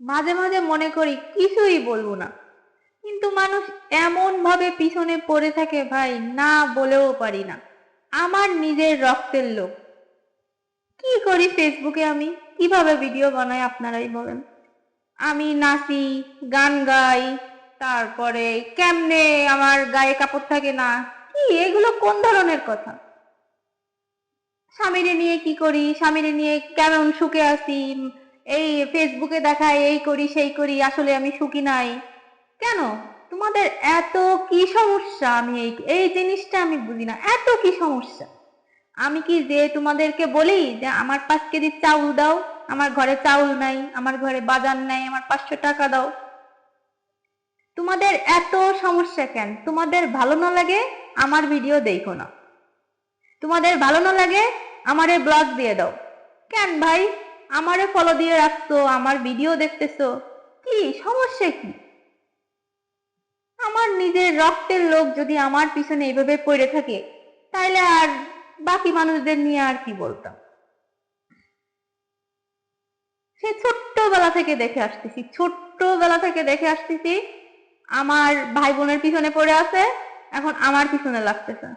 মাঝে মাঝে মনে করি কিছুই বলব না। কিন্তু মানুষ এমন ভাবে পিছনে পড়ে থাকে ভাই, না বলেও পারি না। আমার নিজের রক্তের লোক কি করি ফেসবুকে আমি? কীভাবে ভিডিও বানাই আপনারাই বলেন। আমি নাচি, গান গাই, তারপরে কেমনে আমার গায়ে কাপড় থাকে না? কি? এগুলো কোন ধরনের কথা? স্বামীরে নিয়ে কি করি? স্বামীরে নিয়ে কেমন সুখে আছি? এই ফেসবুকে দেখায়, এই করি, সেই করি, আসলে আমি সুখী নাই। কেন? তোমাদের এত কি সমস্যা? আমি এই এই জিনিসটা আমি বুঝি না। এত কি সমস্যা? আমি কি যে তোমাদেরকে বলি যে, আমার পাঁচ কেজি চাউল দাও, আমার ঘরে চাউল নাই, আমার ঘরে বাজার নাই, আমার পাঁচশো টাকা দাও। তোমাদের এত সমস্যা কেন? তোমাদের ভালো না লাগে, আমার ভিডিও দেখো না। তোমাদের ভালো না লাগে, আমারে ব্লগ দিয়ে দাও। কেন ভাই? আমারে ফলো দিয়ে রাখছো, আমার ভিডিও দেখতেছো, কি সমস্যা কি? আমার নিজের রক্তের লোক যদি আমার পিছনে এইভাবে পড়ে থাকে, তাইলে আর বাকি মানুষদের নিয়ে আর কি বলতাম? সে ছোট্টবেলা থেকে দেখে আসতেছি, ছোট্টবেলা থেকে দেখে আসতেছি, আমার ভাই বোনের পিছনে পড়ে আছে, এখন আমার পিছনে লাগতেছে।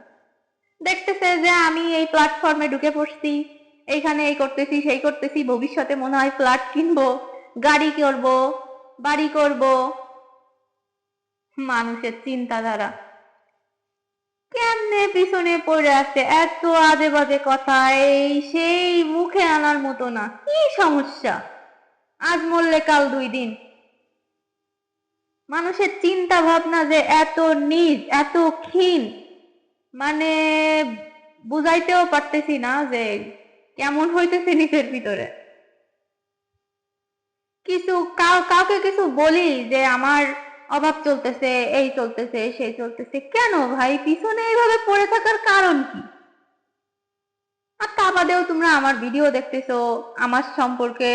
দেখতেছে যে আমি এই প্ল্যাটফর্মে ঢুকে পড়ছি এইখানে এই করতেছি, সেই করতেছি, ভবিষ্যতে মনে হয় ফ্ল্যাট কিনবো, গাড়ি করব, বাড়ি করব। মানুষের চিন্তাধারা কেমনে পিছনে পড়ে আছে, এত আজে বাজে কথা, এই সেই মুখে আনার মতো না, কি সমস্যা? আজ মরলে কাল দুই দিন। মানুষের চিন্তা ভাবনা যে এত নিজ, এত ক্ষীণ মানে বুঝাইতেও পারতেছি না যে কেমন হইতেছে নিজের ভিতরে। কিছু কাউকে কিছু বলি যে আমার অভাব চলতেছে, এই চলতেছে, সেই চলতেছে, কেন ভাই? পিছনে এইভাবে পড়ে থাকার কারণ কি? আর তা বাদেও তোমরা আমার ভিডিও দেখতেছো, আমার সম্পর্কে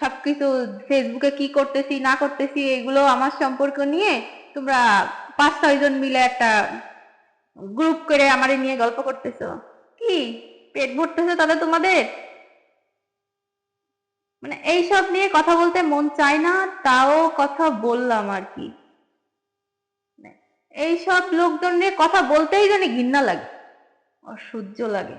সবকিছু, ফেসবুকে কি করতেছি, না করতেছি, এগুলো আমার সম্পর্ক নিয়ে তোমরা পাঁচ, ছয় জন মিলে একটা গ্রুপ করে আমারে নিয়ে গল্প করতেছো। কি? পেট ভরতেছে তাহলে তোমাদের? মানে এইসব নিয়ে কথা বলতে মন চায় না, তাও কথা বললাম আর কি। এইসব লোকজন নিয়ে কথা বলতেই জানি ঘৃণা লাগে, অসহ্য লাগে।